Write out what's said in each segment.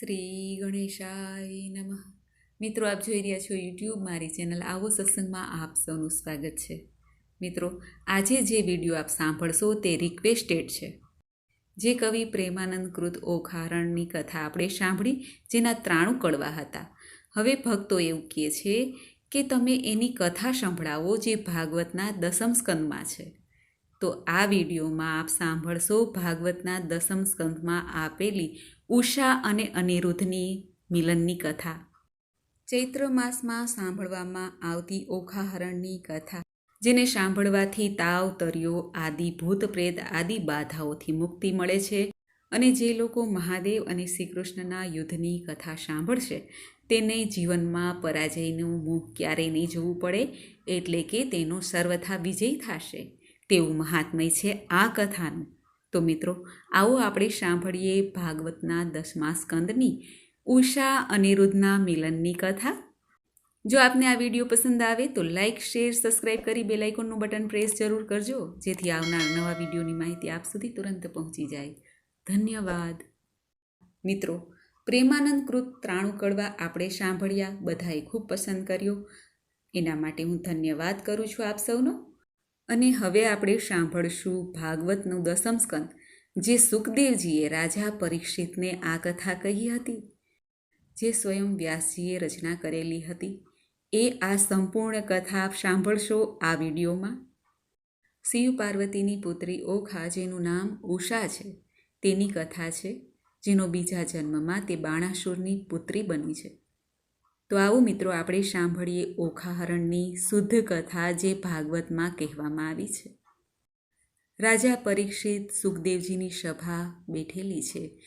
શ્રી ગણેશાય નમઃ. મિત્રો, આપ જોઈ રહ્યા છો યુટ્યુબ મારી ચેનલ આવો સત્સંગમાં આપ સૌનું સ્વાગત છે. મિત્રો, આજે જે વીડિયો આપ સાંભળશો તે રિક્વેસ્ટેડ છે. જે કવિ પ્રેમાનંદ કૃત ઓખારણની કથા આપણે સાંભળી, જેના ત્રાણું કડવા હતા. હવે ભક્તો એવું કહે છે કે તમે એની કથા સંભળાવો જે ભાગવતના દસમ સ્કંદમાં છે. તો આ વિડીયોમાં આપ સાંભળશો ભાગવતના દસમ સ્કંધમાં આપેલી ઉષા અને અનિરુદ્ધની મિલનની કથા. ચૈત્ર માસમાં સાંભળવામાં આવતી ઓખાહરણની કથા, જેને સાંભળવાથી તાવ, તર્યો, આદિ ભૂત પ્રેત આદિ બાધાઓથી મુક્તિ મળે છે અને જે લોકો મહાદેવ અને શ્રી કૃષ્ણના યુદ્ધની કથા સાંભળશે, તેને જીવનમાં પરાજયનું મુખ ક્યારેય નહીં જોવું પડે, એટલે કે તેનો સર્વથા વિજય થશે. તેવું મહાત્મય છે આ કથાનું. તો મિત્રો, આવો આપણે સાંભળીએ ભાગવતના દસમા સ્કંદની ઉષા અનિરુદ્ધના મિલનની કથા. જો આપને આ વીડિયો પસંદ આવે તો લાઇક શેર, સબસ્ક્રાઇબ કરી બેલાઇકોનનું બટન પ્રેસ જરૂર કરજો, જેથી આવનાર નવા વિડીયોની માહિતી આપ સુધી તુરંત પહોંચી જાય. ધન્યવાદ. મિત્રો, પ્રેમાનંદ કૃત ત્રાણું કડવા આપણે સાંભળ્યા, બધાએ ખૂબ પસંદ કર્યો. એના માટે હું ધન્યવાદ કરું છું આપ સૌનો. અને હવે આપણે સાંભળશું ભાગવતનું દસમ સ્કંદ, જે સુખદેવજીએ રાજા પરીક્ષિતને આ કથા કહી હતી. જે સ્વયં વ્યાસજીએ રચના કરેલી હતી. એ આ સંપૂર્ણ કથા આપ સાંભળશો આ વિડીયોમાં. શિવ પાર્વતીની પુત્રી ઓખા, જેનું નામ ઉષા છે, તેની કથા છે, જેનો બીજા જન્મમાં તે બાણાસુરની પુત્રી બની છે. તો આવો મિત્રો, આપણે સાંભળીએ ઓખાહરણની શુદ્ધ કથા જે ભાગવતમાં કહેવામાં આવી છે. રાજા પરીક્ષિત સુખદેવજીની સભા બેઠેલી છે.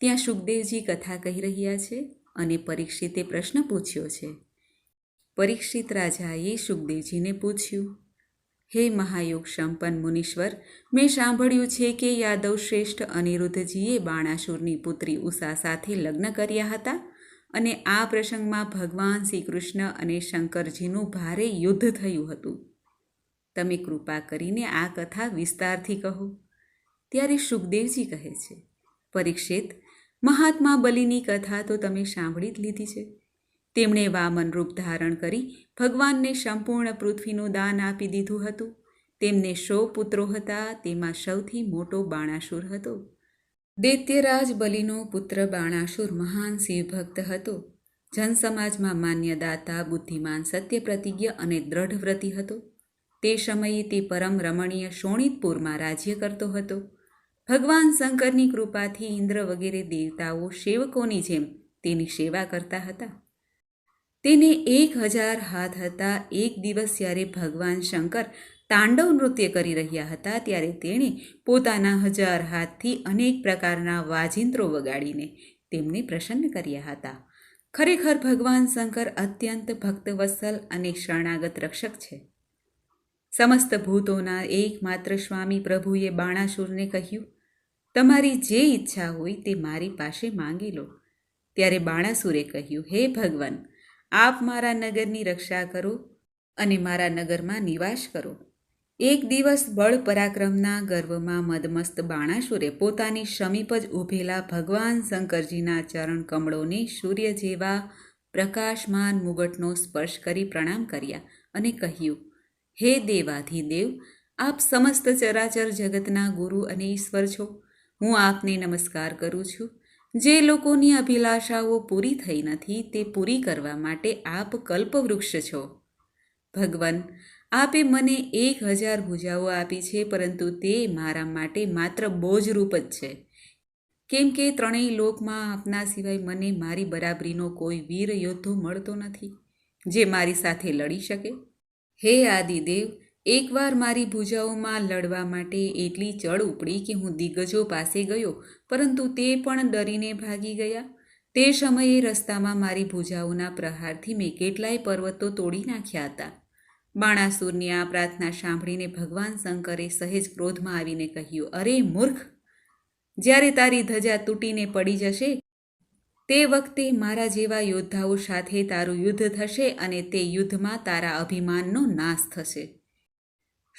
ત્યાં સુખદેવજી કથા કહી રહ્યા છે અને પરીક્ષિતે પ્રશ્ન પૂછ્યો છે. પરીક્ષિત રાજાએ સુખદેવજીને પૂછ્યું, હે મહાયોગ સંપન્ન મુનીશ્વર, મેં સાંભળ્યું છે કે યાદવ શ્રેષ્ઠ અનિરુદ્ધજીએ બાણાસુરની પુત્રી ઉષા સાથે લગ્ન કર્યા હતા. અને આ પ્રસંગમાં ભગવાન શ્રી કૃષ્ણ અને શંકરજીનું ભારે યુદ્ધ થયું હતું. તમે કૃપા કરીને આ કથા વિસ્તારથી કહો. ત્યારે સુખદેવજી કહે છે, પરીક્ષિત, મહાત્મા બલિની કથા તો તમે સાંભળી જ લીધી છે. તેમણે વામન રૂપ ધારણ કરી ભગવાનને સંપૂર્ણ પૃથ્વીનું દાન આપી દીધું હતું. તેમને સો પુત્રો હતા, તેમાં સૌથી મોટો બાણાસુર હતો. દૈત્યરાજ બલિનો પુત્ર બાણાસુર મહાન શિવભક્ત હતો. જનસમાજમાં માન્ય દાતા બુદ્ધિમાન, સત્યપ્રતિજ્ઞ અને દ્રઢવ્રતી હતો. તે સમયે તે પરમ રમણીય શોણિતપુરમાં રાજ્ય કરતો હતો. ભગવાન શંકરની કૃપાથી ઇન્દ્ર વગેરે દેવતાઓ, સેવકોની જેમ તેની સેવા કરતા હતા. તેને એક હજાર હાથ હતા. એક દિવસ જ્યારે ભગવાન શંકર તાંડવ નૃત્ય કરી રહ્યા હતા ત્યારે તેણે પોતાના હજાર હાથથી અનેક પ્રકારના વાજિંત્રો વગાડીને તેમને પ્રસન્ન કર્યા હતા. ખરેખર ભગવાન શંકર અત્યંત ભક્તવત્સલ અને શરણાગત રક્ષક છે. સમસ્ત ભૂતોના એકમાત્ર સ્વામી પ્રભુએ બાણાસુરને કહ્યું, તમારી જે ઈચ્છા હોય તે મારી પાસે માંગી લો. ત્યારે બાણાસુરે કહ્યું, હે ભગવાન, આપ મારા નગરની રક્ષા કરો અને મારા નગરમાં નિવાસ કરો. એક દિવસ બળ પરાક્રમના ગર્વમાં મદમસ્ત બાણાસુરે પોતાની સમીપ જ ઊભેલા ભગવાન શંકરજીના ચરણ કમળોને સૂર્ય જેવા પ્રકાશમાન મુગટનો સ્પર્શ કરી પ્રણામ કર્યા અને કહ્યું, હે દેવાધિદેવ, આપ સમસ્ત ચરાચર જગતના ગુરુ અને ઈશ્વર છો. હું આપને નમસ્કાર કરું છું. જે લોકોની અભિલાષાઓ પૂરી થઈ નથી તે પૂરી કરવા માટે આપ કલ્પવૃક્ષ છો. ભગવાન આપે મને એક હજાર ભુજાઓ આપી છે, પરંતુ તે મારા માટે માત્ર બોજરૂપ જ છે. કેમ કે ત્રણેય લોકમાં આપના સિવાય મને મારી બરાબરીનો કોઈ વીર યોદ્ધો મળતો નથી, જે મારી સાથે લડી શકે. હે આદિદેવ, એકવાર મારી ભુજાઓમાં લડવા માટે એટલી ચડ ઉપડી કે હું દિગ્ગજો પાસે ગયો, પરંતુ તે પણ ડરીને ભાગી ગયા. તે સમયે રસ્તામાં મારી ભુજાઓના પ્રહારથી મેં કેટલાય પર્વતો તોડી નાખ્યા હતા. બાણાસુરની આ પ્રાર્થના સાંભળીને ભગવાન શંકરે સહેજ ક્રોધમાં આવીને કહ્યું, અરે મૂર્ખ, જ્યારે તારી ધજા તૂટીને પડી જશે, તે વખતે મારા જેવા યોદ્ધાઓ સાથે તારું યુદ્ધ થશે અને તે યુદ્ધમાં તારા અભિમાનનો નાશ થશે.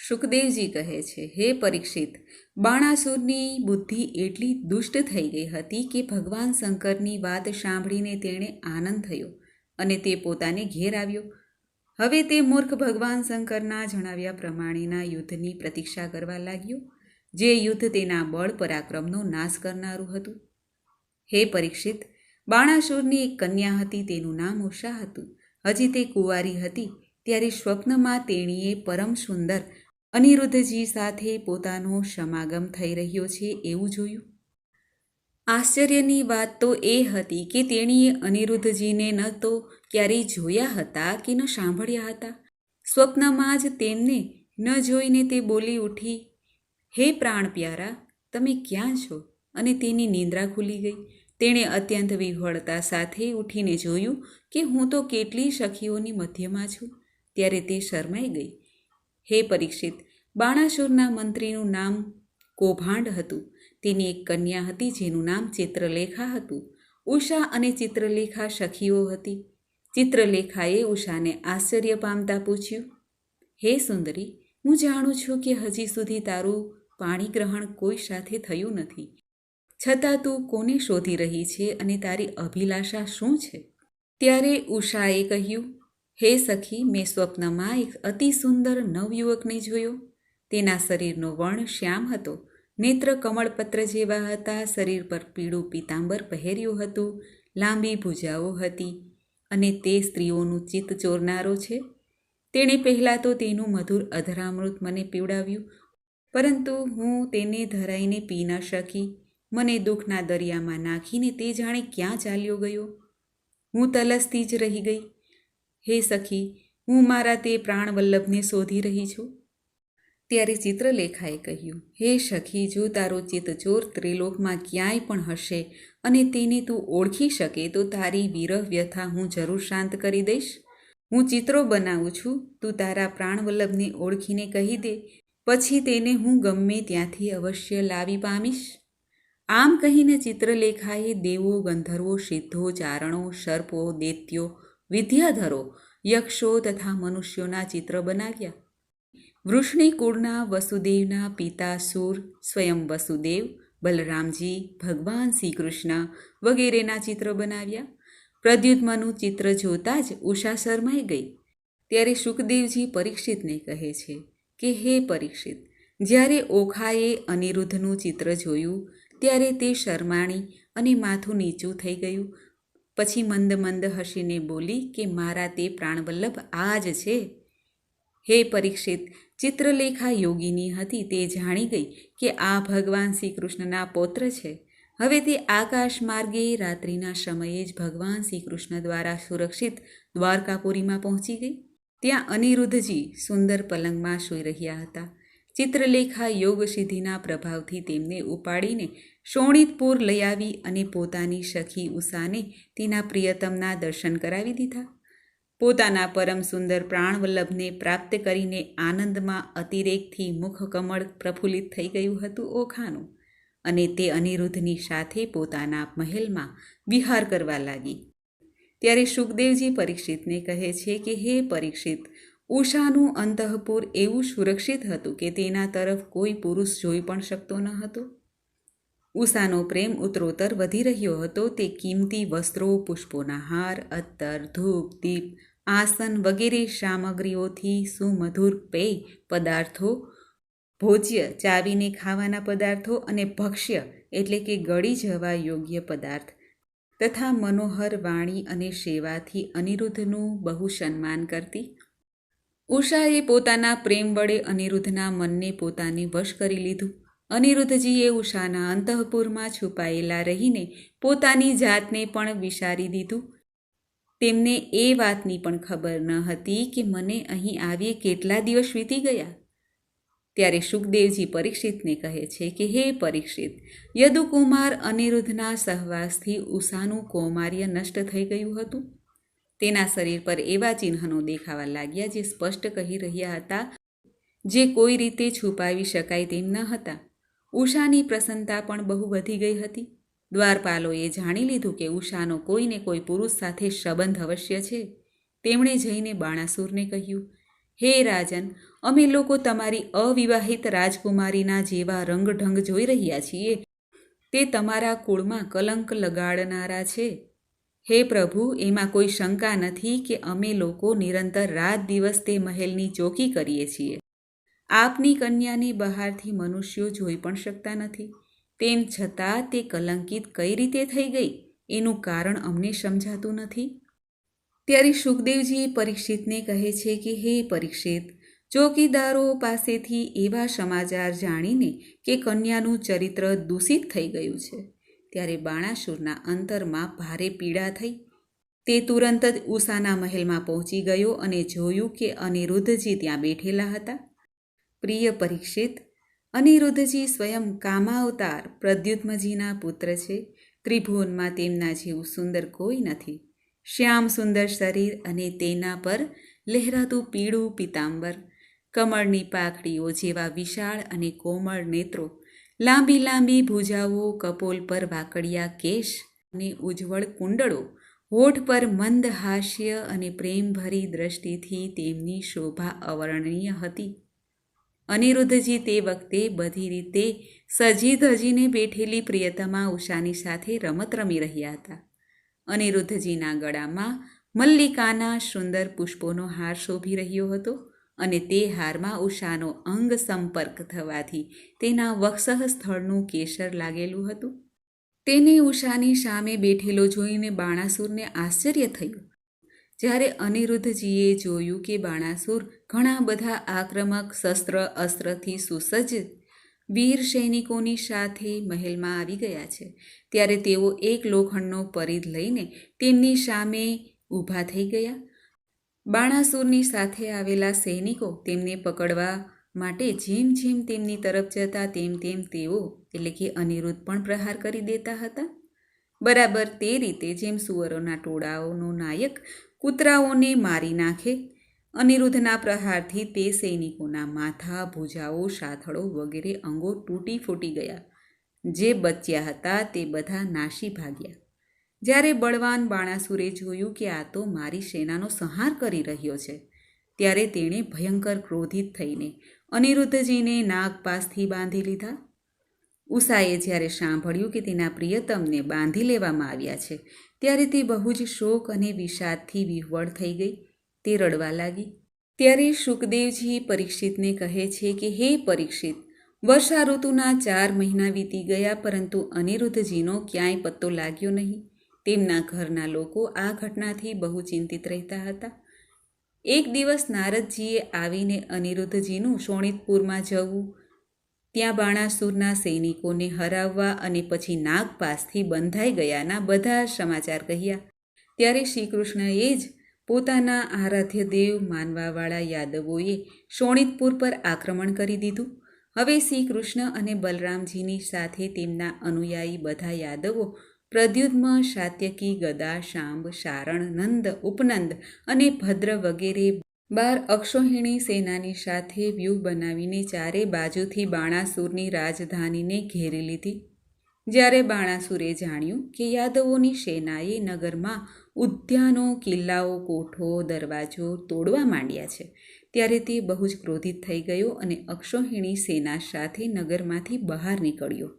સુખદેવજી કહે છે, હે પરીક્ષિત, બાણાસુરની બુદ્ધિ એટલી દુષ્ટ થઈ ગઈ હતી કે ભગવાન શંકરની વાત સાંભળીને તેણે આનંદ થયો અને તે પોતાને ઘેર આવ્યો. હવે તે મૂર્ખ ભગવાન શંકરના જણાવ્યા પ્રમાણેના યુદ્ધની પ્રતીક્ષા કરવા લાગ્યો, જે યુદ્ધ તેના બળ પરાક્રમનો નાશ કરનારું હતું. હે પરીક્ષિત, બાણાસુરની એક કન્યા હતી, તેનું નામ ઉષા હતું. હજી તે કુંવારી હતી, ત્યારે સ્વપ્નમાં તેણીએ પરમ સુંદર અનિરુદ્ધજી સાથે પોતાનો સમાગમ થઈ રહ્યો છે એવું જોયું. આશ્ચર્યની વાત તો એ હતી કે તેણીએ અનિરુદ્ધજીને ન તો ક્યારેય જોયા હતા કે ન સાંભળ્યા હતા. સ્વપ્નમાં જ તેમને ન જોઈને તે બોલી ઉઠી, હે પ્રાણ પ્યારા, તમે ક્યાં છો? અને તેની નિંદ્રા ખુલી ગઈ. તેણે અત્યંત વિહળતા સાથે ઉઠીને જોયું કે હું તો કેટલી સખીઓની મધ્યમાં છું. ત્યારે તે શરમાઈ ગઈ. હે પરીક્ષિત, બાણાસુરના મંત્રીનું નામ કૌભાંડ હતું. તેની એક કન્યા હતી જેનું નામ ચિત્રલેખા હતું. ઉષા અને ચિત્રલેખા સખીઓ હતી. ચિત્રલેખાએ ઉષાને આશ્ચર્ય પામતા પૂછ્યું, હે સુંદરી, હું જાણું છું કે હજી સુધી તારું પાણી ગ્રહણ કોઈ સાથે થયું નથી. છતાં તું કોને શોધી રહી છે અને તારી અભિલાષા શું છે? ત્યારે ઉષાએ કહ્યું, હે સખી, મેં સ્વપ્નમાં એક અતિ સુંદર નવયુવકને જોયો. તેના શરીરનો વર્ણ શ્યામ હતો. નેત્ર કમળપત્ર જેવા હતા, શરીર પર પીળું પીતાંબર પહેર્યું હતું, લાંબી ભૂજાઓ હતી અને તે સ્ત્રીઓનું ચિત્ત ચોરનારો છે. તેણે પહેલાં તો તેનું મધુર અધરામૃત મને પીવડાવ્યું, પરંતુ હું તેને ધરાઈને પી ન શકી. મને દુઃખના દરિયામાં નાખીને તે જાણે ક્યાં ચાલ્યો ગયો? હું તલસતી જ રહી ગઈ. હે સખી, હું મારા તે પ્રાણવલ્લભને શોધી રહી છું. ત્યારે ચિત્રલેખાએ કહ્યું, હે સખી, જો તારો ચિત્તચોર ત્રિલોકમાં ક્યાંય પણ હશે અને તેને તું ઓળખી શકે, તો તારી વિરહ વ્યથા હું જરૂર શાંત કરી દઈશ. હું ચિત્રો બનાવું છું, તું તારા પ્રાણવલ્લભને ઓળખીને કહી દે, પછી તેને હું ગમે ત્યાંથી અવશ્ય લાવી પામીશ. આમ કહીને ચિત્રલેખાએ દેવો, ગંધર્વો, સિદ્ધો, ચારણો, સર્પો, દૈત્યો, વિદ્યાધરો, યક્ષો તથા મનુષ્યોના ચિત્ર બનાવ્યા. વૃષ્ણિ કુળના વસુદેવના પિતા સુર, સ્વયં વસુદેવ, બલરામજી, ભગવાન શ્રી કૃષ્ણ વગેરેના ચિત્ર બનાવ્યા. પ્રદ્યુત્મનું ચિત્ર જોતાં જ ઉષા શરમાઈ ગઈ. ત્યારે સુખદેવજી પરીક્ષિતને કહે છે કે, હે પરીક્ષિત, જ્યારે ઓખાએ અનિરુદ્ધનું ચિત્ર જોયું, ત્યારે તે શરમાણી અને માથું નીચું થઈ ગયું. પછી મંદ મંદ હસીને બોલી કે, મારા તે પ્રાણવલ્લભ આ જ છે. હે પરીક્ષિત, ચિત્રલેખા યોગીની હતી તે જાણી ગઈ કે આ ભગવાન શ્રી કૃષ્ણના પૌત્ર છે. હવે તે આકાશ માર્ગે રાત્રિના સમયે જ ભગવાન શ્રી કૃષ્ણ દ્વારા સુરક્ષિત દ્વારકાપુરીમાં પહોંચી ગઈ. ત્યાં અનિરુદ્ધજી સુંદર પલંગમાં સૂઈ રહ્યા હતા. ચિત્રલેખા યોગ સિદ્ધિના પ્રભાવથી તેમને ઉપાડીને શોણિતપુર લઈ આવી અને પોતાની સખી ઉષાને તેના પ્રિયતમના દર્શન કરાવી દીધા. પોતાના પરમ સુંદર પ્રાણવલ્લભને પ્રાપ્ત કરીને આનંદમાં અતિરેકથી મુખકમળ પ્રફુલ્લિત થઈ ગયું હતું ઓખાનું અને તે અનિરુદ્ધની સાથે પોતાના મહેલમાં વિહાર કરવા લાગી. ત્યારે સુખદેવજી પરીક્ષિતને કહે છે કે, હે પરીક્ષિત, ઉષાનું અંતઃપુર એવું સુરક્ષિત હતું કે તેના તરફ કોઈ પુરુષ જોઈ પણ શકતો ન હતો? ઉષાનો પ્રેમ ઉત્તરોત્તર વધી રહ્યો હતો. તે કિંમતી વસ્ત્રો, પુષ્પોના હાર, અત્તર, ધૂપ, દીપ આસન વગેરે સામગ્રીઓથી સુમધુર પેય પદાર્થો, ભોજ્ય ચાવીને ખાવાના પદાર્થો અને ભક્ષ્ય એટલે કે ગળી જવા યોગ્ય પદાર્થ તથા મનોહર વાણી અને સેવાથી અનિરુદ્ધનું બહુ સન્માન કરતી. ઉષાએ પોતાના પ્રેમ વડે અનિરુદ્ધના મનને પોતાને વશ કરી લીધું. અનિરુદ્ધજીએ ઉષાના અંતઃપુરમાં છુપાયેલા રહીને પોતાની જાતને પણ વિચારી દીધું. તેમને એ વાતની પણ ખબર ન હતી કે મને અહીં આવીએ કેટલા દિવસ વીતી ગયા? ત્યારે સુખદેવજી પરીક્ષિતને કહે છે કે, હે પરીક્ષિત, યદુકુમાર અનિરુદ્ધના સહવાસથી ઉષાનું કૌમાર્ય નષ્ટ થઈ ગયું હતું. તેના શરીર પર એવા ચિહ્નો દેખાવા લાગ્યા જે સ્પષ્ટ કહી રહ્યા હતા, જે કોઈ રીતે છુપાવી શકાય તેમ ન હતા. ઉષાની પ્રસન્નતા પણ બહુ વધી ગઈ હતી. દ્વારપાલોએ જાણી લીધું કે ઉષાનો કોઈને કોઈ પુરુષ સાથે સંબંધ અવશ્ય છે. તેમણે જઈને બાણાસુરને કહ્યું, હે રાજન, અમે લોકો તમારી અવિવાહિત રાજકુમારીના જેવા રંગઢંગ જોઈ રહ્યા છીએ. તે તમારા કુળમાં કલંક લગાડનારા છે. હે પ્રભુ, એમાં કોઈ શંકા નથી કે અમે લોકો નિરંતર રાત દિવસ તે મહેલની ચોકી કરીએ છીએ. આપની કન્યાને બહારથી મનુષ્યો જોઈ પણ શકતા નથી. તેમ છતાં તે કલંકિત કઈ રીતે થઈ ગઈ એનું કારણ અમને સમજાતું નથી. ત્યારે સુખદેવજી પરીક્ષિતને કહે છે કે, હે પરીક્ષિત, ચોકીદારો પાસેથી એવા સમાચાર જાણીને કે કન્યાનું ચરિત્ર દૂષિત થઈ ગયું છે. ત્યારે બાણાસુરના અંતરમાં ભારે પીડા થઈ. તે તુરંત જ ઉષાના મહેલમાં પહોંચી ગયો અને જોયું કે અનિરુદ્ધજી ત્યાં બેઠેલા હતા. પ્રિય પરીક્ષિત અનિરુદ્ધજી સ્વયં કામાવતાર પ્રદ્યુત્મજીના પુત્ર છે. ત્રિભુવનમાં તેમના જેવું સુંદર કોઈ નથી. શ્યામ સુંદર શરીર અને તેના પર લહેરાતું પીળું પિતાંબર, કમળની પાખડીઓ જેવા વિશાળ અને કોમળ નેત્રો, લાંબી લાંબી ભૂજાઓ, કપોલ પર વાકડિયા કેશ અને ઉજ્જવળ કુંડળો, હોઠ પર મંદ હાસ્ય અને પ્રેમભરી દ્રષ્ટિથી તેમની શોભા અવર્ણનીય હતી. અનિરુદ્ધજી તે વખતે બધી રીતે સજી ધજીને બેઠેલી પ્રિયતમા ઉષાની સાથે રમત રમી રહ્યા હતા. અનિરુદ્ધજીના ગળામાં મલ્લિકાના સુંદર પુષ્પોનો હાર શોભી રહ્યો હતો અને તે હારમાં ઉષાનો અંગ સંપર્ક થવાથી તેના વક્ષહ સ્થળનું કેસર લાગેલું હતું. તેને ઉષાની સામે બેઠેલો જોઈને બાણાસુરને આશ્ચર્ય થયું. જ્યારે અનિરુદ્ધજીએ જોયું કે બાણાસુર ઘણા બધા આક્રમક શસ્ત્ર અસ્ત્રથી સુસજ્જ વીર સૈનિકોની સાથે મહેલમાં આવી ગયા છે, ત્યારે તેઓ એક લોખંડનો પરિધ લઈને તેમની સામે ઊભા થઈ ગયા. બાણાસુરની સાથે આવેલા સૈનિકો તેમને પકડવા માટે જેમ જેમ તેમની તરફ જતા તેમ તેમ તેઓ, એટલે કે અનિરુદ્ધ પણ પ્રહાર કરી દેતા હતા. બરાબર તે રીતે જેમ સુવરોના ટોળાઓનો નાયક કૂતરાઓને મારી નાખે. અનિરુદ્ધના પ્રહારથી તે સૈનિકોના માથા, ભુજાઓ, સાથળો વગેરે અંગો તૂટી ફૂટી ગયા. જે બચ્યા હતા તે બધા નાશી ભાગ્યા. જ્યારે બળવાન બાણાસુરે જોયું કે આ તો મારી સેનાનો સંહાર કરી રહ્યો છે, ત્યારે તેણે ભયંકર ક્રોધિત થઈને અનિરુદ્ધજીને નાગપાસથી બાંધી લીધા. ઉષાએ જ્યારે સાંભળ્યું કે તેના પ્રિયતમને બાંધી લેવામાં આવ્યા છે ત્યારે તે બહુ જ શોક અને વિષાદથી વિહવળ થઈ ગઈ. તે રડવા લાગી. ત્યારે સુખદેવજી પરીક્ષિતને કહે છે કે, હે પરીક્ષિત વર્ષા ઋતુના ચાર મહિના વીતી ગયા પરંતુ અનિરુદ્ધજીનો ક્યાંય પત્તો લાગ્યો નહીં. તેમના ઘરના લોકો આ ઘટનાથી બહુ ચિંતિત રહેતા હતા. એક દિવસ નારદજીએ આવીને અનિરુદ્ધજીનું શોણિતપુરમાં જવું ત્યાં બાણાસુરના સૈનિકોને હરાવવા અને પછી નાગપાસથી બંધાઈ ગયાના બધા સમાચાર કહ્યા. ત્યારે શ્રીકૃષ્ણએ જ પોતાના આરાધ્ય દેવ માનવાવાળા યાદવોએ શોણિતપુર પર આક્રમણ કરી દીધું. હવે શ્રી કૃષ્ણ અને બલરામજીની સાથે તેમના અનુયાયી બધા યાદવો પ્રદ્યુત્મ સાત્યકી ગદા શાંબ સારણ નંદ, ઉપનંદ અને ભદ્ર વગેરે બાર અક્ષોહિણી સેનાની સાથે વ્યૂહ બનાવીને ચારે બાજુથી બાણાસુરની રાજધાનીને ઘેરી લીધી. જ્યારે બાણાસુરે જાણ્યું કે યાદવોની સેનાએ નગરમાં ઉદ્યાનો, કિલ્લાઓ, કોઠો, દરવાજો તોડવા માંડ્યા છે, ત્યારે તે બહુ જ ક્રોધિત થઈ ગયો અને અક્ષોહિણી સેના સાથે નગરમાંથી બહાર નીકળ્યો.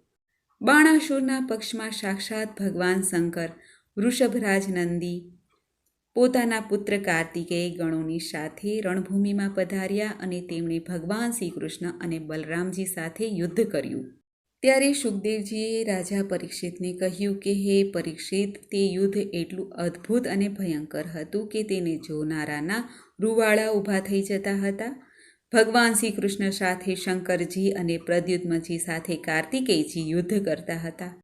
બાણાસુરના પક્ષમાં સાક્ષાત ભગવાન શંકર, વૃષભરાજ નંદી પોતાના પુત્ર કાર્તિકેય ગણોની સાથે રણભૂમિમાં પધાર્યા અને તેમણે ભગવાન શ્રીકૃષ્ણ અને બલરામજી સાથે યુદ્ધ કર્યું. ત્યારે સુખદેવજીએ રાજા પરીક્ષિતને કહ્યું કે, હે પરીક્ષિત, તે યુદ્ધ એટલું અદ્ભુત અને ભયંકર હતું કે તેને જોનારાના રૂવાળા ઊભા થઈ જતા હતા. ભગવાન શ્રી કૃષ્ણ સાથે શંકરજી અને પ્રદ્યુત્મજી સાથે કાર્તિકેયજી યુદ્ધ કરતા હતા.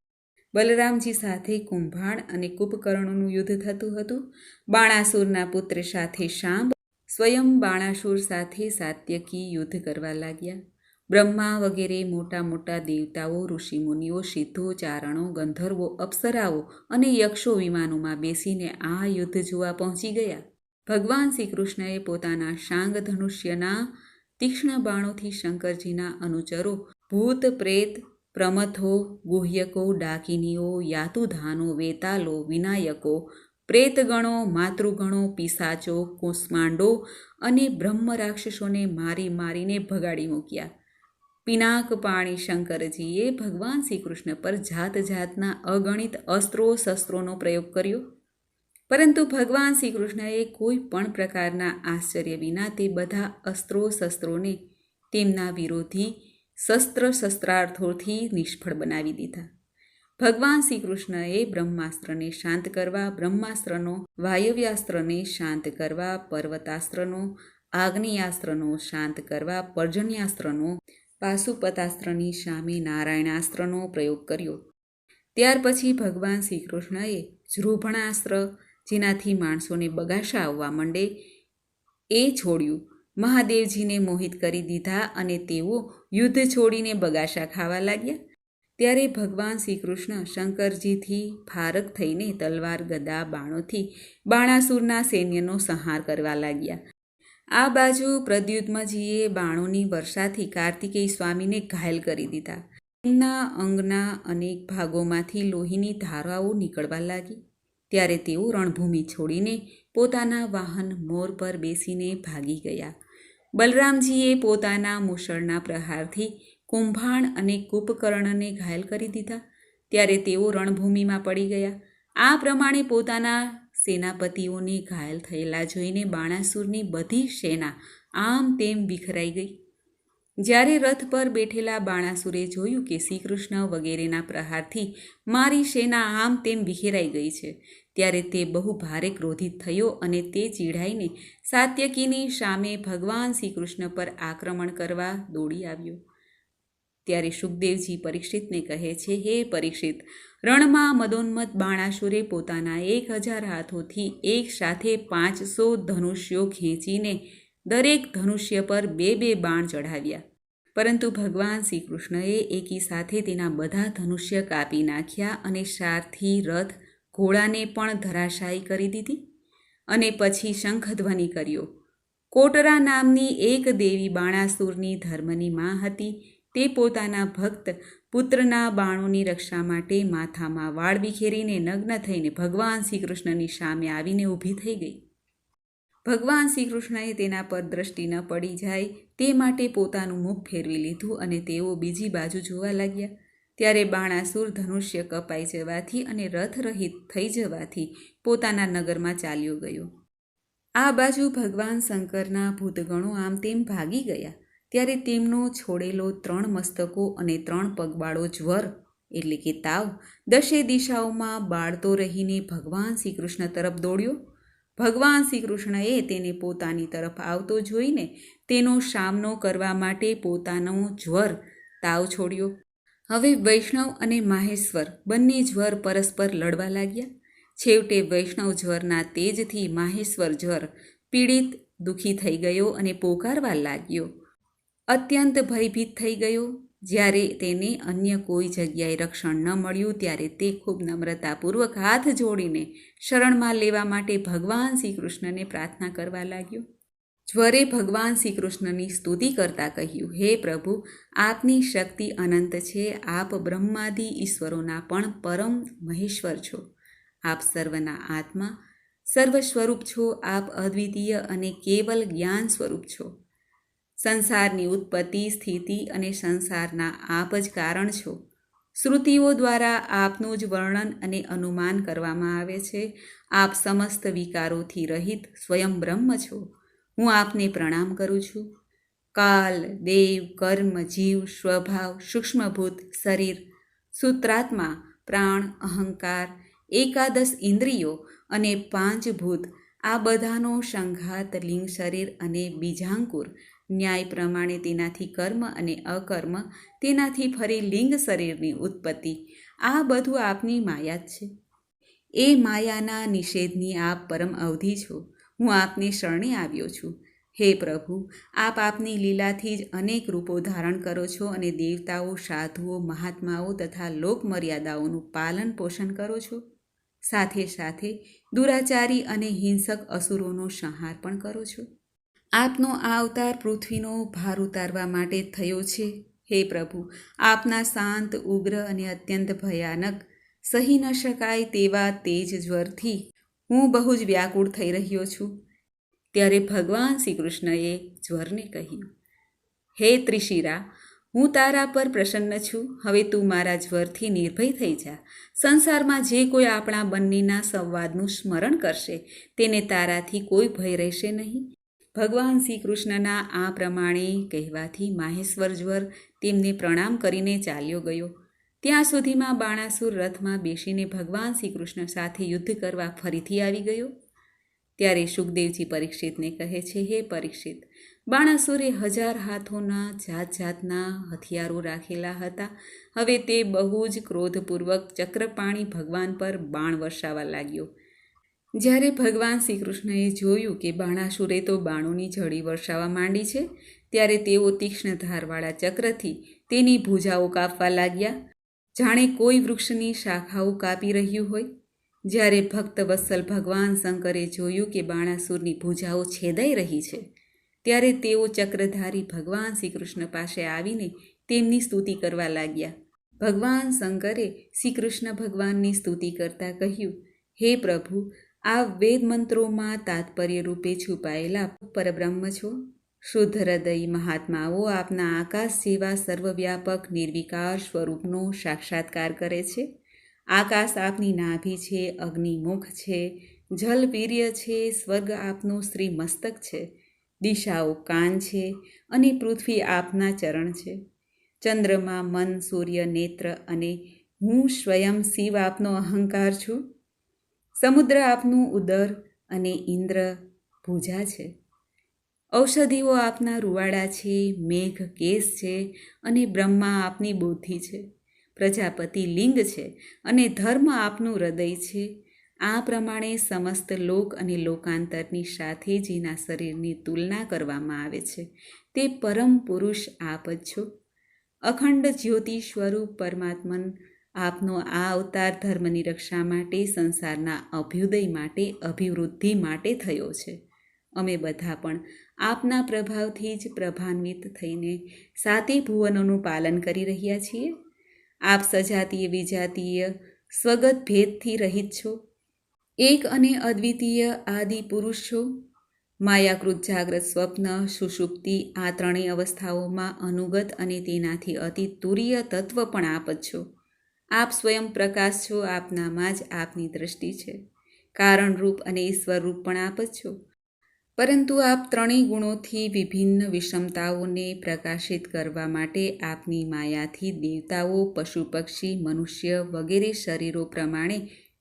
બલરામજી સાથે કુંભાણ અને કુંભકર્ણોનું યુદ્ધ થતું હતું. બાણાસુરના પુત્ર સાથે શાંબ સ્વયં બાણાસુર સાથે સાત્યકી યુદ્ધ કરવા લાગ્યા. બ્રહ્મા વગેરે મોટા મોટા દેવતાઓ, ઋષિમુનિઓ, સિદ્ધો, ચારણો, ગંધર્વો, અપ્સરાઓ અને યક્ષો વિમાનોમાં બેસીને આ યુદ્ધ જોવા પહોંચી ગયા. ભગવાન શ્રી કૃષ્ણએ પોતાના શાંગ ધનુષ્યના તીક્ષ્ણ બાણોથી શંકરજીના અનુચરો, ભૂત, પ્રેત પ્રમથો ગુહ્યકો ડાકિનીઓ યાતુધાનો વેતાલો વિનાયકો પ્રેતગણો માતૃગણો પિસાચો કુષ્માંડો અને બ્રહ્મ રાક્ષસોને મારી મારીને ભગાડી મૂક્યા પિનાક પાણી શંકરજીએ ભગવાન શ્રી કૃષ્ણ પર જાત જાતના અગણિત અસ્ત્રો શસ્ત્રોનો પ્રયોગ કર્યો પરંતુ ભગવાન શ્રી કૃષ્ણએ કોઈ પણ પ્રકારના આશ્ચર્ય વિના તે બધા અસ્ત્રો શસ્ત્રોને તેમના વિરોધી શસ્ત્ર શસ્ત્રાર્થોથી નિષ્ફળ બનાવી દીધા. ભગવાન શ્રી કૃષ્ણએ બ્રહ્માસ્ત્રને શાંત કરવા, બ્રહ્માસ્ત્રનો વાયવ્યાસ્ત્રને શાંત કરવા, પર્વતાસ્ત્રનો આગ્નેયાસ્ત્રનો શાંત કરવા, પર્જન્યાસ્ત્રનો પાશુપતાસ્ત્રની સામે નારાયણાસ્ત્રનો પ્રયોગ કર્યો. ત્યાર પછી ભગવાન શ્રી કૃષ્ણએ જેનાથી માણસોને બગાસા આવવા માંડે, એ છોડ્યું. મહાદેવજીને મોહિત કરી દીધા અને તેઓ યુદ્ધ છોડીને બગાસા ખાવા લાગ્યા. ત્યારે ભગવાન શ્રી કૃષ્ણ શંકરજીથી ફારક થઈને તલવાર, ગદા, બાણોથી બાણાસુરના સૈન્યનો સંહાર કરવા લાગ્યા. આ બાજુ પ્રદ્યુત્મજીએ બાણોની વર્ષાથી કાર્તિકેય સ્વામીને ઘાયલ કરી દીધા. તેમના અંગના અનેક ભાગોમાંથી લોહીની ધારાઓ નીકળવા લાગી. ત્યારે તેઓ રણભૂમિ છોડીને પોતાના વાહન મોર પર બેસીને ભાગી ગયા. બલરામજીએ પોતાના મુશળના પ્રહારથી કુંભાણ અને કુપકર્ણને ઘાયલ કરી દીધા. ત્યારે તેઓ રણભૂમિમાં પડી ગયા. આ પ્રમાણે પોતાના સેનાપતિઓને ઘાયલ થયેલા જોઈને બાણાસુરની બધી સેના આમ તેમ વિખરાઈ ગઈ. જ્યારે રથ પર બેઠેલા બાણાસુરે જોયું કે શ્રીકૃષ્ણ વગેરેના પ્રહારથી મારી સેના આમ તેમ વિખેરાઈ ગઈ છે ત્યારે તે બહુ ભારે ક્રોધિત થયો અને તે ચીડાઈને સાત્યકીની સામે ભગવાન શ્રીકૃષ્ણ પર આક્રમણ કરવા દોડી આવ્યો. ત્યારે સુખદેવજી પરીક્ષિતને કહે છે, હે પરીક્ષિત, રણમાં મદોન્મત બાણાસુરે પોતાના એક હજાર હાથોથી એક સાથે પાંચસો ધનુષ્યો ખેંચીને દરેક ધનુષ્ય પર બે બે બાણ ચઢાવ્યા. પરંતુ ભગવાન શ્રી કૃષ્ણએ એકી સાથે તેના બધા ધનુષ્ય કાપી નાખ્યા અને સારથી રથ ઘોડાને પણ ધરાશાયી કરી દીધી અને પછી શંખધ્વનિ કર્યો. કોટરા નામની એક દેવી બાણાસુરની ધર્મની માં હતી. તે પોતાના ભક્ત પુત્રના બાણોની રક્ષા માટે માથામાં વાળ વિખેરીને નગ્ન થઈને ભગવાન શ્રી કૃષ્ણની સામે આવીને ઊભી થઈ ગઈ. ભગવાન શ્રી કૃષ્ણએ તેના પર દ્રષ્ટિ ન પડી જાય તે માટે પોતાનું મુખ ફેરવી લીધું અને તેઓ બીજી બાજુ જોવા લાગ્યા. ત્યારે બાણાસુર ધનુષ્ય કપાઈ જવાથી અને રથ રહિત થઈ જવાથી પોતાના નગરમાં ચાલ્યો ગયો. આ બાજુ ભગવાન શંકરના ભૂતગણો આમ તેમ ભાગી ગયા, ત્યારે તેમનો છોડેલો ત્રણ મસ્તકો અને ત્રણ પગબાળો જ્વર, એટલે કે તાવ દશે દિશાઓમાં બાળતો રહીને ભગવાન શ્રી કૃષ્ણ તરફ દોડ્યો. ભગવાન શ્રી કૃષ્ણએ તેને પોતાની તરફ આવતો જોઈને તેનો સામનો કરવા માટે પોતાનો જ્વર તાવ છોડ્યો. હવે વૈષ્ણવ અને માહેશ્વર બંને જ્વર પરસ્પર લડવા લાગ્યા. છેવટે વૈષ્ણવ જ્વરના તેજથી માહેશ્વર જ્વર પીડિત, દુઃખી થઈ ગયો અને પોકારવા લાગ્યો. અત્યંત ભયભીત થઈ ગયો. જ્યારે તેને અન્ય કોઈ જગ્યાએ રક્ષણ ન મળ્યું ત્યારે તે ખૂબ નમ્રતાપૂર્વક હાથ જોડીને શરણમાં લેવા માટે ભગવાન શ્રી કૃષ્ણને પ્રાર્થના કરવા લાગ્યો. જ્વરે ભગવાન શ્રી કૃષ્ણની સ્તુતિ કરતાં કહ્યું, હે પ્રભુ, આપની શક્તિ અનંત છે. આપ બ્રહ્માદિ ઈશ્વરોના પણ પરમ મહેશ્વર છો. આપ સર્વના આત્મા સર્વ સ્વરૂપ છો. આપ અદ્વિતીય અને કેવલ જ્ઞાન સ્વરૂપ છો. સંસારની ઉત્પત્તિ, સ્થિતિ અને સંસારના આપ જ કારણ છો. શ્રુતિઓ દ્વારા આપનું જ વર્ણન અને અનુમાન કરવામાં આવે છે. આપ સમસ્ત વિકારોથી રહિત સ્વયં બ્રહ્મ છો. હું આપને પ્રણામ કરું છું. કાલ, દેવ, કર્મ, જીવ, સ્વભાવ, સૂક્ષ્મભૂત, શરીર, સૂત્રાત્મા, પ્રાણ, અહંકાર, એકાદશ ઇન્દ્રિયો અને પાંચ ભૂત, આ બધાનો સંઘાત, લિંગ, શરીર અને બીજાંકુર, ન્યાય પ્રમાણે તેનાથી કર્મ અને અકર્મ, તેનાથી ફરી લિંગ શરીરની ઉત્પત્તિ, આ બધું આપની માયા જ છે. એ માયાના નિષેધની આપ પરમ અવધિ છો. હું આપને શરણે આવ્યો છું. હે પ્રભુ, આપ આપની લીલાથી જ અનેક રૂપો ધારણ કરો છો અને દેવતાઓ, સાધુઓ, મહાત્માઓ તથા લોકમર્યાદાઓનું પાલન પોષણ કરો છો. સાથે સાથે દુરાચારી અને હિંસક અસુરોનો સંહાર પણ કરો છો. આપનો આ અવતાર પૃથ્વીનો ભાર ઉતારવા માટે થયો છે. હે પ્રભુ, આપના શાંત, ઉગ્ર અને અત્યંત ભયાનક, સહી ન શકાય તેવા તેજ જ્વરથી હું બહુ જ વ્યાકુળ થઈ રહ્યો છું. ત્યારે ભગવાન શ્રી કૃષ્ણએ જ્વરને કહ્યું, હે ત્રિશિરા, હું તારા પર પ્રસન્ન છું. હવે તું મારા જ્વરથી નિર્ભય થઈ જા. સંસારમાં જે કોઈ આપણા બંનેના સંવાદનું સ્મરણ કરશે, તેને તારાથી કોઈ ભય રહેશે નહીં. ભગવાન શ્રી કૃષ્ણના આ પ્રમાણે કહેવાથી માહેશ્વર જ્વર તેમને પ્રણામ કરીને ચાલ્યો ગયો. ત્યાં સુધીમાં બાણાસુર રથમાં બેસીને ભગવાન શ્રી કૃષ્ણ સાથે યુદ્ધ કરવા ફરીથી આવી ગયો. ત્યારે સુખદેવજી પરીક્ષિતને કહે છે, હે પરીક્ષિત, બાણાસુરે હજાર હાથોના જાત જાતના હથિયારો રાખેલા હતા. હવે તે બહુ જ ક્રોધપૂર્વક ચક્રપાણી ભગવાન પર બાણ વરસાવા લાગ્યો. જ્યારે ભગવાન શ્રી કૃષ્ણએ જોયું કે બાણાસુરે તો બાણોની જડી વરસાવા માંડી છે, ત્યારે તેઓ તીક્ષ્ણ ધારવાળા ચક્રથી તેની ભૂજાઓ કાપવા લાગ્યા. જાણે કોઈ વૃક્ષની શાખાઓ કાપી રહ્યું હોય? જ્યારે ભક્ત વત્સલ ભગવાન શંકરે જોયું કે બાણાસુરની ભૂજાઓ છેદાઈ રહી છે, ત્યારે તેઓ ચક્રધારી ભગવાન શ્રી કૃષ્ણ પાસે આવીને તેમની સ્તુતિ કરવા લાગ્યા. ભગવાન શંકરે શ્રી કૃષ્ણ ભગવાનની સ્તુતિ કરતા કહ્યું, હે પ્રભુ, આ વેદ મંત્રોમાં તાત્પર્ય રૂપે છુપાયેલા પરબ્રહ્મ છો? શુદ્ધ હૃદય મહાત્માઓ આપના આકાશ જેવા સર્વવ્યાપક નિર્વિકાર સ્વરૂપનો સાક્ષાત્કાર કરે છે. આકાશ આપની નાભી છે અગ્નિમુખ છે, જલ વીર્ય છે, સ્વર્ગ આપનું શ્રી મસ્તક છે, દિશાઓ કાન છે અને પૃથ્વી આપના ચરણ છે. ચંદ્રમા, મન, સૂર્ય, નેત્ર અને હું સ્વયં શિવ આપનો અહંકાર છું. સમુદ્ર આપનું ઉદર અને ઇન્દ્ર ભૂજા છે. ઔષધિઓ આપના રૂવાડા છે, મેઘ, કેસ છે અને બ્રહ્મા આપની બુદ્ધિ છે. પ્રજાપતિ લિંગ છે અને ધર્મ આપનું હૃદય છે. આ પ્રમાણે સમસ્ત લોક અને લોકાંતરની સાથે જેના શરીરની તુલના કરવામાં આવે છે. તે પરમ પુરુષ આપ જ છો. અખંડ જ્યોતિ સ્વરૂપ પરમાત્મન આપનો આ અવતાર ધર્મની રક્ષા માટે, સંસારના અભ્યુદય માટે, અભિવૃદ્ધિ માટે થયો છે. અમે બધા પણ આપના પ્રભાવથી જ પ્રભાન્વિત થઈને સાતે ભુવનોનું પાલન કરી રહ્યા છીએ. આપ સજાતીય વિજાતીય સ્વગત ભેદથી રહિત છો. એક અને અદ્વિતીય આદિ પુરુષ છો. માયાકૃત જાગ્રત સ્વપ્ન, સુષુપ્તિ આ ત્રણેય અવસ્થાઓમાં અનુગત અને તેનાથી અતિ તુરીય તત્વ પણ આપ જ છો. આપ સ્વયં પ્રકાશ છો, આપનામાં જ આપની દ્રષ્ટિ છે. કારણરૂપ અને ઈશ્વરરૂપ પણ આપ જ છો. પરંતુ આપ ત્રણેય ગુણોથી વિભિન્ન વિષમતાઓને પ્રકાશિત કરવા માટે આપની માયાથી દેવતાઓ, પશુ પક્ષી, મનુષ્ય વગેરે શરીરો પ્રમાણે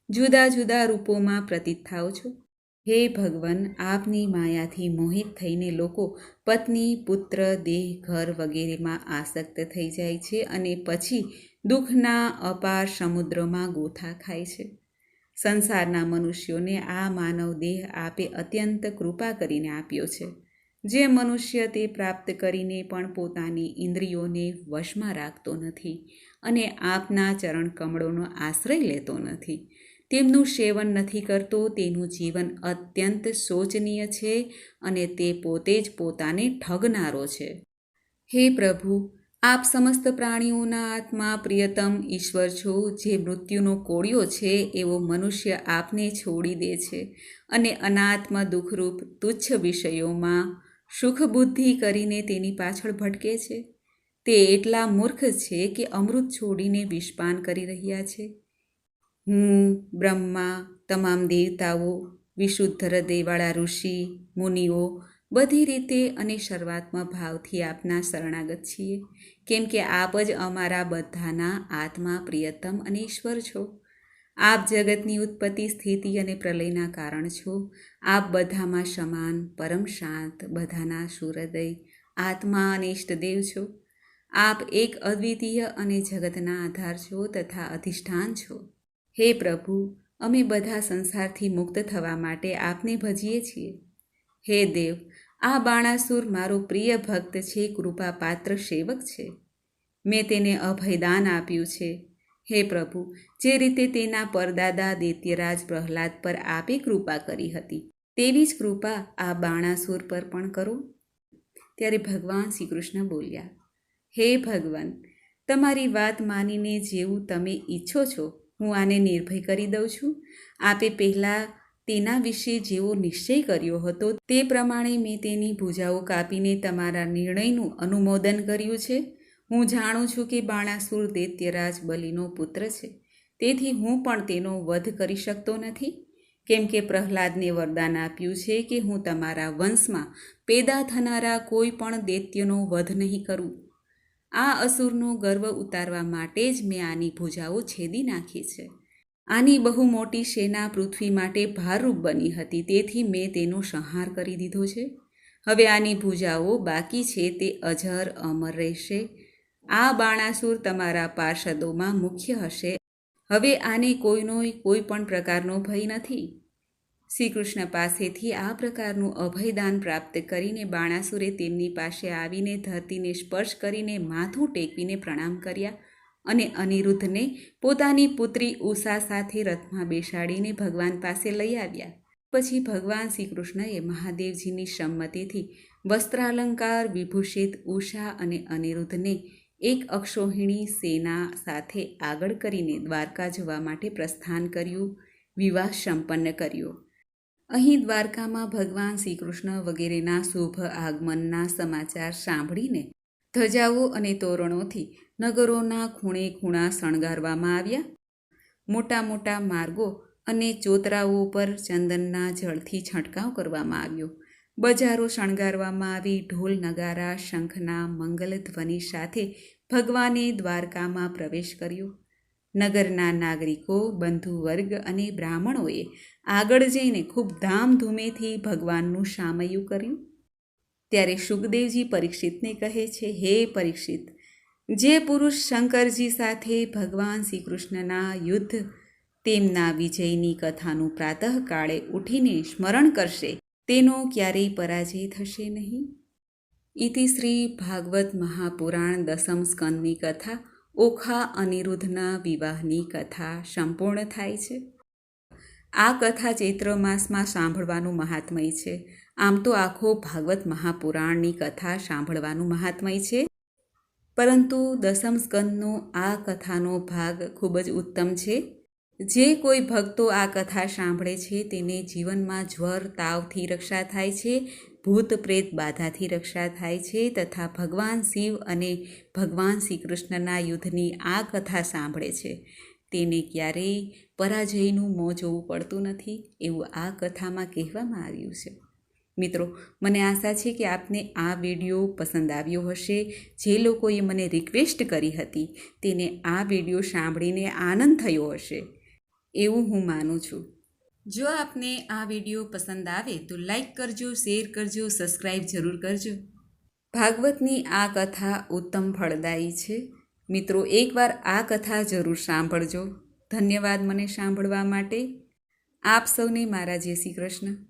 જુદા જુદા રૂપોમાં પ્રતીત થાઓ છો. હે ભગવાન, આપની માયાથી મોહિત થઈને લોકો પત્ની, પુત્ર, દેહ, ઘર વગેરેમાં આસક્ત થઈ જાય છે અને પછી દુઃખના અપાર સમુદ્રમાં ગોથા ખાય છે. સંસારના મનુષ્યોને આ માનવ દેહ આપે અત્યંત કૃપા કરીને આપ્યો છે. જે મનુષ્ય તે પ્રાપ્ત કરીને પણ પોતાની ઇન્દ્રિયોને વશમાં રાખતો નથી અને આપના ચરણ કમળોનો આશ્રય લેતો નથી. તેમનું સેવન નથી કરતો, તેનું જીવન અત્યંત શોચનીય છે અને તે પોતે જ પોતાને ઠગનારો છે. હે પ્રભુ આપ સમસ્ત પ્રાણીઓના આત્મા પ્રિયતમ ઈશ્વર છો, જે મૃત્યુનો કોળિયો છે, એવો મનુષ્ય આપને છોડી દે છે. અને અનાત્મ દુઃખરૂપ તુચ્છ વિષયોમાં સુખ બુદ્ધિ કરીને તેની પાછળ ભટકે છે. તે એટલા મૂર્ખ છે કે અમૃત છોડીને વિષપાન કરી રહ્યા છે. હું, બ્રહ્મા, તમામ દેવતાઓ, વિશુદ્ધ હૃદયવાળા ઋષિ, મુનિઓ બધી રીતે અને શરૂઆતમાં ભાવથી આપના શરણાગત છીએ. કેમ કે આપ જ અમારા બધાના આત્મા, પ્રિયતમ અને ઈશ્વર છો. આપ જગતની ઉત્પત્તિ, સ્થિતિ અને પ્રલયના કારણ છો. આપ બધામાં સમાન, પરમ શાંત, બધાના સુહૃદય, આત્મા અને ઇષ્ટદેવ છો. આપ એક અદ્વિતીય અને જગતના આધાર છો તથા અધિષ્ઠાન છો. હે પ્રભુ, અમે બધા સંસારથી મુક્ત થવા માટે આપને ભજીએ છીએ. હે દેવ આ બાણાસુર મારો પ્રિય ભક્ત છે કૃપા પાત્ર સેવક છે. મેં તેને અભયદાન આપ્યું છે. હે પ્રભુ, જે રીતે તેના પરદાદા દૈત્યરાજ પ્રહલાદ પર આપે કૃપા કરી હતી, તેવી જ કૃપા આ બાણાસુર પર પણ કરો. ત્યારે ભગવાન શ્રી કૃષ્ણ બોલ્યા, હે ભગવાન, તમારી વાત માનીને જેવું તમે ઈચ્છો છો, હું આને નિર્ભય કરી દઉં છું. આપે પહેલાં તેના વિશે જેવો નિશ્ચય કર્યો હતો, તે પ્રમાણે મેં તેની ભૂજાઓ કાપીને તમારા નિર્ણયનું અનુમોદન કર્યું છે. હું જાણું છું કે બાણાસુર દૈત્યરાજ બલિનો પુત્ર છે. તેથી હું પણ તેનો વધ કરી શકતો નથી. કેમ કે પ્રહલાદને વરદાન આપ્યું છે કે હું તમારા વંશમાં પેદા થનારા કોઈ પણ દૈત્યનો વધ નહીં કરું. આ અસુરનો ગર્વ ઉતારવા માટે જ મેં આની ભૂજાઓ છેદી નાખી છે. આની બહુ મોટી સેના પૃથ્વી માટે ભારરૂપ બની હતી, તેથી મેં તેનો સંહાર કરી દીધો છે. હવે આની ભૂજાઓ બાકી છે, તે અજર અમર રહેશે. આ બાણાસુર તમારા પાર્ષદોમાં મુખ્ય હશે. હવે આને કોઈનો કોઈ પણ પ્રકારનો ભય નથી. શ્રી કૃષ્ણ પાસેથી આ પ્રકારનું અભયદાન પ્રાપ્ત કરીને બાણાસુરે તેમની પાસે આવીને ધરતીને સ્પર્શ કરીને માથું ટેકવીને પ્રણામ કર્યા. અને અનિરુદ્ધને પોતાની પુત્રી ઉષા સાથે રથમાં બેસાડીને ભગવાન પાસે લઈ આવ્યા. પછી ભગવાન શ્રી કૃષ્ણએ મહાદેવજીની સંમતિથી વસ્ત્રાલંકાર, વિભૂષિત ઉષા અને અનિરુદ્ધને એક અક્ષોહિણી સેના સાથે આગળ કરીને દ્વારકા જવા માટે પ્રસ્થાન કર્યું, વિવાહ સંપન્ન કર્યો. અહીં દ્વારકામાં ભગવાન શ્રી કૃષ્ણ વગેરેના શુભ આગમનના સમાચાર સાંભળીને ધજાઓ અને તોરણોથી નગરોના ખૂણે ખૂણા શણગારવામાં આવ્યા. મોટા મોટા માર્ગો અને ચોતરાઓ પર ચંદનના જળથી છંટકાવ કરવામાં આવ્યો. બજારો શણગારવામાં આવી, ઢોલ નગારા, શંખના મંગલ ધ્વનિ સાથે ભગવાને દ્વારકામાં પ્રવેશ કર્યો. નગરના નાગરિકો બંધુ વર્ગ અને બ્રાહ્મણોએ આગળ જઈને ખૂબ ધામધૂમેથી ભગવાનનું સામયું કર્યું. ત્યારે સુખદેવજી પરીક્ષિતને કહે છે, હે પરીક્ષિત જે પુરુષ શંકરજી સાથે ભગવાન શ્રી કૃષ્ણના યુદ્ધ, તેમના વિજયની કથાનું પ્રાતઃકાળે ઉઠીને સ્મરણ કરશે, તેનો ક્યારેય પરાજય થશે નહીં. ઇતિ શ્રી ભાગવત મહાપુરાણ દસમ સ્કંદની કથા, ઓખા અનિરુદ્ધના વિવાહની કથા સંપૂર્ણ થાય છે. આ કથા ચૈત્ર માસમાં સાંભળવાનું મહાત્મય છે. આમ તો આખો ભાગવત મહાપુરાણની કથા સાંભળવાનું મહાત્મય છે. પરંતુ દસમ સ્કંદનો આ કથાનો ભાગ ખૂબ જ ઉત્તમ છે. જે કોઈ ભક્તો આ કથા સાંભળે છે તેને જીવનમાં જ્વર તાવથી રક્ષા થાય છે, ભૂત પ્રેત બાધાથી રક્ષા થાય છે તથા ભગવાન શિવ અને ભગવાન શ્રી કૃષ્ણના યુદ્ધની આ કથા સાંભળે છે. તેને ક્યારેય પરાજયનું મોં જોવું પડતું નથી એવું આ કથામાં કહેવામાં આવ્યું છે. મિત્રો, મને આશા છે કે આપને આ વીડિયો પસંદ આવ્યો હશે. જે લોકોએ મને રિક્વેસ્ટ કરી હતી, તેને આ વીડિયો સાંભળીને આનંદ થયો હશે. એવું હું માનું છું. જો આપને આ વીડિયો પસંદ આવે, તો લાઈક કરજો શેર કરજો સબસ્ક્રાઈબ જરૂર કરજો. ભાગવતની આ કથા ઉત્તમ ફળદાયી છે. મિત્રો, એકવાર આ કથા જરૂર સાંભળજો. ધન્યવાદ મને સાંભળવા માટે. આપ સૌને મારા જય શ્રી કૃષ્ણ.